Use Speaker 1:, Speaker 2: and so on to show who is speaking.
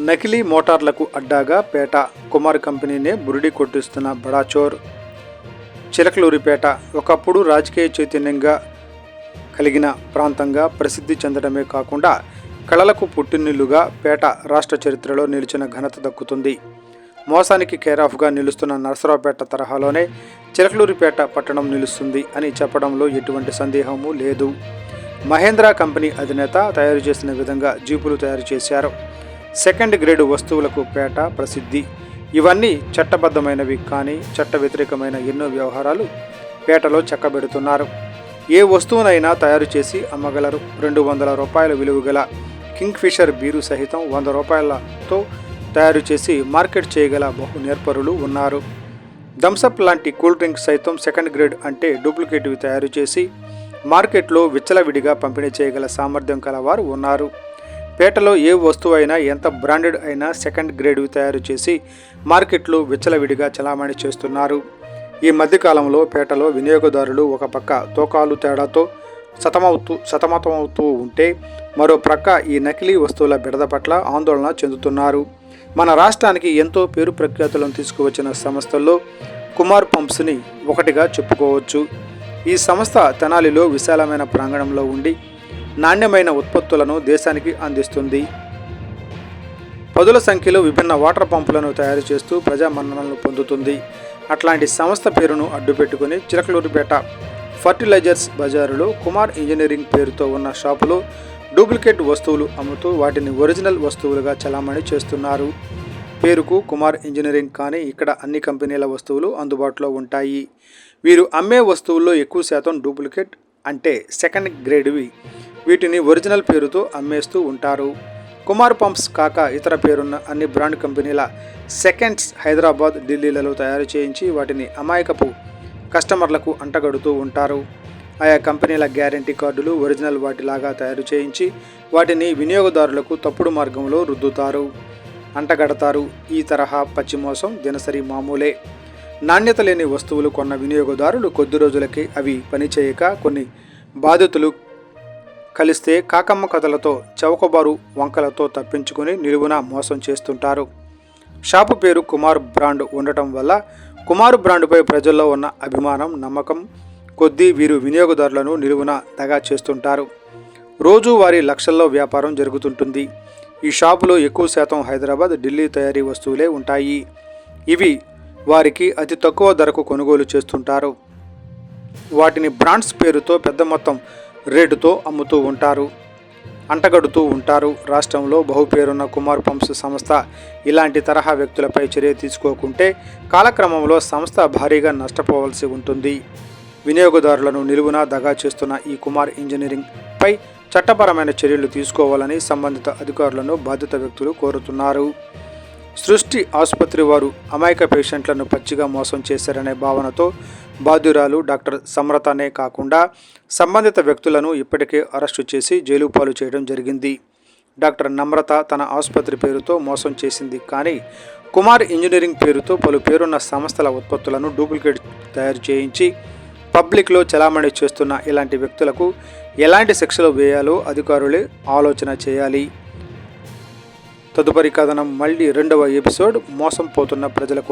Speaker 1: నకిలీ మోటార్లకు అడ్డాగా పేట కుమార్ కంపెనీనే బురిడి కొట్టిస్తున్న బడాచోర్. చిలకలూరిపేట ఒకప్పుడు రాజకీయ చైతన్యంగా కలిగిన ప్రాంతంగా ప్రసిద్ధి చెందడమే కాకుండా కళలకు పుట్టినిల్లుగా పేట రాష్ట్ర చరిత్రలో నిలిచిన ఘనత దక్కుతుంది. మోసానికి కేరాఫ్గా నిలుస్తున్న నరసరావుపేట తరహాలోనే చిలకలూరిపేట పట్టణం నిలుస్తుంది అని చెప్పడంలో ఎటువంటి సందేహము లేదు. మహేంద్ర కంపెనీ అధినేత తయారు చేసిన విధంగా జీపులు తయారు చేశారు. సెకండ్ గ్రేడ్ వస్తువులకు పేట ప్రసిద్ధి. ఇవన్నీ చట్టబద్ధమైనవి కానీ చట్ట వ్యతిరేకమైన ఎన్నో వ్యవహారాలు పేటలో చక్కబెడుతున్నారు. ఏ వస్తువునైనా తయారు చేసి అమ్మగలరు. రెండు వందల రూపాయల విలువ గల బీరు సహితం వంద రూపాయలతో తయారు చేసి మార్కెట్ చేయగల బహు నేర్పరులు ఉన్నారు. థమ్సప్ లాంటి కూల్ డ్రింక్ సైతం సెకండ్ గ్రేడ్ అంటే డూప్లికేటివ్ తయారు చేసి మార్కెట్లో విచ్చలవిడిగా పంపిణీ చేయగల సామర్థ్యం కలవారు ఉన్నారు. పేటలో ఏ వస్తువు అయినా ఎంత బ్రాండెడ్ అయినా సెకండ్ గ్రేడ్ తయారు చేసి మార్కెట్లో విచ్చలవిడిగా చలామణి చేస్తున్నారు. ఈ మధ్యకాలంలో పేటలో వినియోగదారులు ఒక పక్క తోకాలు తేడాతో సతమవుతూ సతమతమవుతూ ఉంటే మరో ప్రక్క ఈ నకిలీ వస్తువుల బిడద పట్ల ఆందోళన చెందుతున్నారు. మన రాష్ట్రానికి ఎంతో పేరు ప్రఖ్యాతులను తీసుకువచ్చిన సంస్థల్లో కుమార్ పంప్స్ని ఒకటిగా చెప్పుకోవచ్చు. ఈ సంస్థ తెనాలిలో విశాలమైన ప్రాంగణంలో ఉండి నాణ్యమైన ఉత్పత్తులను దేశానికి అందిస్తుంది. పదుల సంఖ్యలో విభిన్న వాటర్ పంపులను తయారు చేస్తూ ప్రజామన్ననలను పొందుతుంది. అట్లాంటి సంస్థ పేరును అడ్డుపెట్టుకుని చిలకలూరిపేట ఫర్టిలైజర్స్ బజారులో కుమార్ ఇంజనీరింగ్ పేరుతో ఉన్న షాపులో డూప్లికేట్ వస్తువులు అమ్ముతూ వాటిని ఒరిజినల్ వస్తువులుగా చలామణి చేస్తున్నారు. పేరుకు కుమార్ ఇంజనీరింగ్ కానీ ఇక్కడ అన్ని కంపెనీల వస్తువులు అందుబాటులో ఉంటాయి. వీరు అమ్మే వస్తువుల్లో ఎక్కువ శాతం డూప్లికేట్ అంటే సెకండ్ గ్రేడ్వి. వీటిని ఒరిజినల్ పేరుతో అమ్మేస్తూ ఉంటారు. కుమార్ పంప్స్ కాక ఇతర పేరున్న అన్ని బ్రాండ్ కంపెనీల సెకండ్స్ హైదరాబాద్ ఢిల్లీలలో తయారు చేయించి వాటిని అమాయకపు కస్టమర్లకు అంటగడుతూ ఉంటారు. ఆయా కంపెనీల గ్యారంటీ కార్డులు ఒరిజినల్ వాటిలాగా తయారు చేయించి వాటిని వినియోగదారులకు తప్పుడు మార్గంలో రుద్దుతారు. అంటగడతారు. ఈ తరహా పచ్చి మోసం దినసరి మామూలే. నాణ్యత లేని వస్తువులు కొన్న వినియోగదారులు కొద్ది రోజులకే అవి పనిచేయక కొన్ని బాధితులు కలిస్తే కాకమ్మ కథలతో చౌకబారు వంకలతో తప్పించుకుని నిలువున మోసం చేస్తుంటారు. షాపు పేరు కుమార్ బ్రాండ్ ఉండటం వల్ల కుమార్ బ్రాండ్పై ప్రజల్లో ఉన్న అభిమానం నమ్మకం కొద్దీ వీరు వినియోగదారులను నిలువున దగా చేస్తుంటారు. రోజువారి లక్షల్లో వ్యాపారం జరుగుతుంటుంది. ఈ షాపులో ఎక్కువ శాతం హైదరాబాద్ ఢిల్లీ తయారీ వస్తువులే ఉంటాయి. ఇవి వారికి అతి తక్కువ ధరకు కొనుగోలు చేస్తుంటారు. వాటిని బ్రాండ్స్ పేరుతో పెద్ద మొత్తం రేటుతో అమ్ముతూ ఉంటారు. అంటగడుతూ ఉంటారు. రాష్ట్రంలో బహుపేరున్న కుమార్ పంప్స్ సంస్థ ఇలాంటి తరహా వ్యక్తులపై చర్య తీసుకోకుంటే కాలక్రమంలో సంస్థ భారీగా నష్టపోవలసి ఉంటుంది. వినియోగదారులను నిలువున దగా చేస్తున్న ఈ కుమార్ ఇంజనీరింగ్ పై చట్టపరమైన చర్యలు తీసుకోవాలని సంబంధిత అధికారులను బాధిత వ్యక్తులు కోరుతున్నారు. సృష్టి ఆసుపత్రి వారు అమాయక పేషెంట్లను పచ్చిగా మోసం చేశారనే భావనతో బాధ్యురాలు డాక్టర్ సమ్రతనే కాకుండా సంబంధిత వ్యక్తులను ఇప్పటికే అరెస్టు చేసి జైలు పాలు చేయడం జరిగింది. డాక్టర్ నమ్రత తన ఆసుపత్రి పేరుతో మోసం చేసింది కానీ కుమార్ ఇంజనీరింగ్ పేరుతో పలు పేరున్న సంస్థల ఉత్పత్తులను డూప్లికేట్ తయారు చేయించి పబ్లిక్లో చలామణి చేస్తున్న ఇలాంటి వ్యక్తులకు ఎలాంటి శిక్షలు వేయాలో అధికారులే ఆలోచన చేయాలి. తదుపరి కథనం మళ్ళీ రెండవ ఎపిసోడ్ మోసం పోతున్న ప్రజల కోసం.